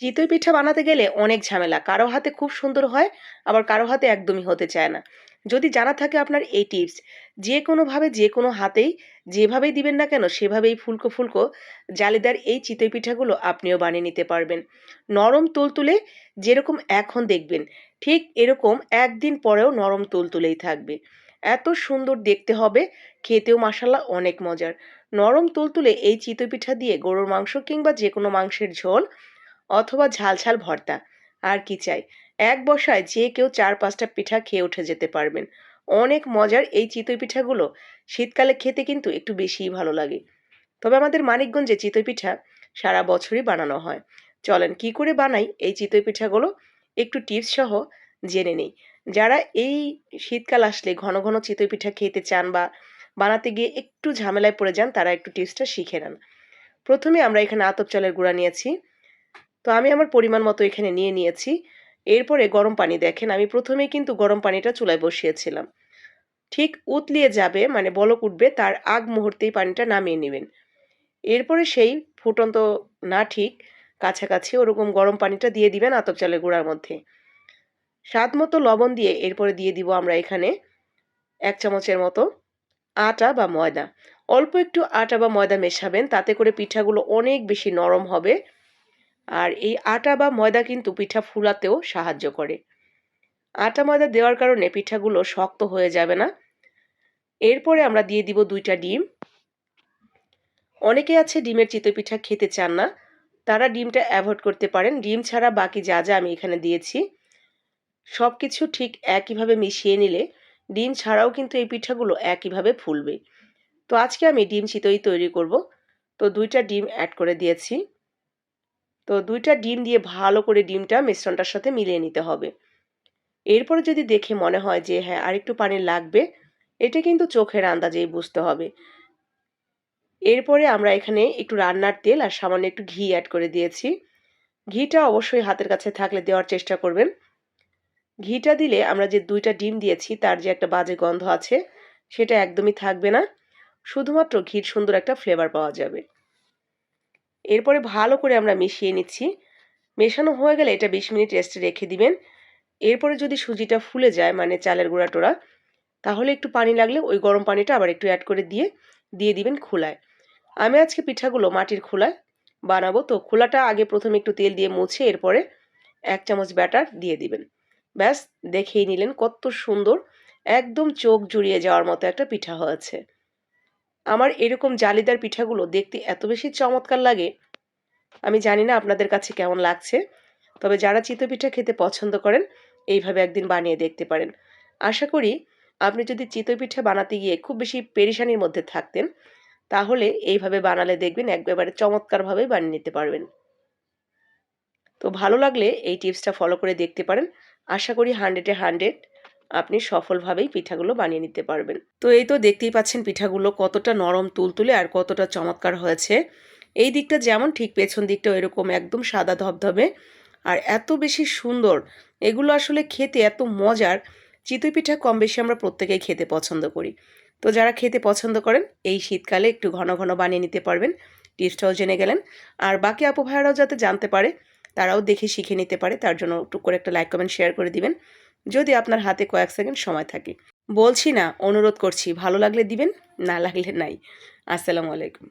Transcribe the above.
চিতই পিঠা বানাতে গেলে অনেক ঝামেলা। কারও হাতে খুব সুন্দর হয়, আবার কারও হাতে একদমই হতে চায় না। যদি জানা থাকে আপনার এই টিপস, যে কোনোভাবে, যে কোনো হাতেই, যেভাবেই দিবেন না কেন, সেভাবেই ফুলকো ফুলকো জালিদার এই চিতই পিঠাগুলো আপনিও বানিয়ে নিতে পারবেন। নরম তুলতুলে যেরকম এখন দেখবেন, ঠিক এরকম একদিন পরেও নরম তুলতুলেই থাকবে। এত সুন্দর দেখতে হবে, খেতেও মাসাল্লা অনেক মজার। নরম তুলতুলে এই চিতই পিঠা দিয়ে গরুর মাংস কিংবা যে কোনো মাংসের ঝোল অথবা ঝাল ঝাল ভর্তা। আর কি চাই? এক বসায় যে কেউ চার পাঁচটা পিঠা খেয়ে উঠে যেতে পারবেন। অনেক মজার এই চিতই পিঠাগুলো শীতকালে খেতে কিন্তু একটু বেশিই ভালো লাগে। তবে আমাদের মানিকগঞ্জে চিতই পিঠা সারা বছরই বানানো হয়। চলেন কি করে বানাই এই চিতই পিঠাগুলো? একটু টিপস সহ জেনে নেই। যারা এই শীতকাল আসলে ঘন ঘন চিতই পিঠা খেতে চান বা বানাতে গিয়ে একটু ঝামেলায় পড়ে যান, তারা একটু টিপসটা শিখে নেন। প্রথমে আমরা এখানে আতপ চালের গুঁড়া নিয়েছি। তো আমি আমার পরিমাণ মতো এখানে নিয়ে নিয়েছি। এরপরে গরম পানি দেখেন, আমি প্রথমেই কিন্তু গরম পানিটা চুলায় বসিয়েছিলাম। ঠিক উতলিয়ে যাবে মানে বলক উঠবে, তার আগ মুহূর্তেই পানিটা নামিয়ে নেবেন। এরপরে সেই ফুটন্ত, না ঠিক, কাছাকাছি ওরকম গরম পানিটা দিয়ে দিবেন আতপ চালের গুঁড়ার মধ্যে। স্বাদ মতো লবণ দিয়ে এরপরে দিয়ে দিব আমরা এখানে এক চামচের মতো আটা বা ময়দা। অল্প একটু আটা বা ময়দা মেশাবেন, তাতে করে পিঠাগুলো অনেক বেশি নরম হবে। আর এই আটা বা ময়দা কিন্তু পিঠা ফুলাতেও সাহায্য করে। আটা ময়দা দেওয়ার কারণে পিঠাগুলো শক্ত হয়ে যাবে না। এরপরে আমরা দিয়ে দিব দুইটা ডিম। অনেকে আছে ডিমের চিতই পিঠা খেতে চান না। তারা ডিমটা অ্যাভয়েড করতে পারেন। ডিম ছাড়া বাকি যা যা আমি এখানে দিয়েছি সব কিছু ঠিক একইভাবে মিশিয়ে নিলে ডিম ছাড়াও কিন্তু এই পিঠাগুলো একইভাবে ফুলবে। তো আজকে আমি ডিম চিতই তৈরি করব। তো দুইটা ডিম অ্যাড করে দিয়েছি। তো দুইটা ডিম দিয়ে ভালো করে ডিমটা মিশ্রণটার সাথে মিলিয়ে নিতে হবে। এরপরে যদি দেখে মনে হয় যে হ্যাঁ আরেকটু পানি লাগবে, এটা কিন্তু চোখের আন্দাজেই বুঝতে হবে। এরপরে আমরা এখানে একটু রান্নার তেল আর সামান্য একটু ঘি অ্যাড করে দিয়েছি। ঘিটা অবশ্যই হাতের কাছে থাকলে দেওয়ার চেষ্টা করবেন। ঘিটা দিলে আমরা যে দুইটা ডিম দিয়েছি, তার যে একটা বাজে গন্ধ আছে, সেটা একদমই থাকবে না। শুধুমাত্র ঘির সুন্দর একটা ফ্লেভার পাওয়া যাবে। এরপরে ভালো করে আমরা মিশিয়ে নিচ্ছি। মেশানো হয়ে গেলে এটা বিশ মিনিট রেস্টে রেখে দিবেন। এরপরে যদি সুজিটা ফুলে যায় মানে চালের গুঁড়া টোড়া তাহলে একটু পানি লাগলে ওই গরম পানিটা আবার একটু অ্যাড করে দিয়ে দিয়ে দিবেন খোলায়। আমি আজকে পিঠাগুলো মাটির খোলায় বানাবো। তো খোলাটা আগে প্রথমে একটু তেল দিয়ে মুছে এরপরে এক চামচ ব্যাটার দিয়ে দিবেন। ব্যাস, দেখেই নিলেন কত সুন্দর। একদম চোখ জুড়িয়ে যাওয়ার মতো একটা পিঠা হয়েছে। আমার এরকম জালিদার পিঠাগুলো দেখতে এত বেশি চমৎকার লাগে, আমি জানি না আপনাদের কাছে কেমন লাগছে। তবে যারা চিতই পিঠা খেতে পছন্দ করেন, এইভাবে একদিন বানিয়ে দেখতে পারেন। আশা করি আপনি যদি চিতই পিঠা বানাতে গিয়ে খুব বেশি পেরেশানির মধ্যে থাকতেন, তাহলে এইভাবে বানালে দেখবেন একেবারে চমৎকারভাবেই বানিয়ে নিতে পারবেন। তো ভালো লাগলে এই টিপসটা ফলো করে দেখতে পারেন। আশা করি হান্ড্রেডে হান্ড্রেড আপনি সফলভাবেই পিঠাগুলো বানিয়ে নিতে পারবেন। তো এই তো দেখতেই পাচ্ছেন পিঠাগুলো কতটা নরম, তুলতুলে আর কতটা চমৎকার হয়েছে। এই দিকটা যেমন ঠিক পেছন দিকটা এরকম একদম সাদা ধবধবে। আর এত বেশি সুন্দর, এগুলো আসলে খেতে এত মজার, চিতই পিঠা কম বেশি আমরা প্রত্যেকেই খেতে পছন্দ করি। তো যারা খেতে পছন্দ করেন, এই শীতকালে একটু ঘন ঘন বানিয়ে নিতে পারবেন। টিপসটাও জেনে গেলেন। আর বাকি আপু ভাইয়ারাও যাতে জানতে পারে, তারাও দেখে শিখে নিতে পারে। তার জন্য একটু করে একটা লাইক কমেন্ট শেয়ার করে দিবেন। যদি আপনার হাতে কয়েক সেকেন্ড সময় থাকে। বলছি না, অনুরোধ করছি, ভালো লাগলে দিবেন, না লাগলে নাই। আসসালামু আলাইকুম।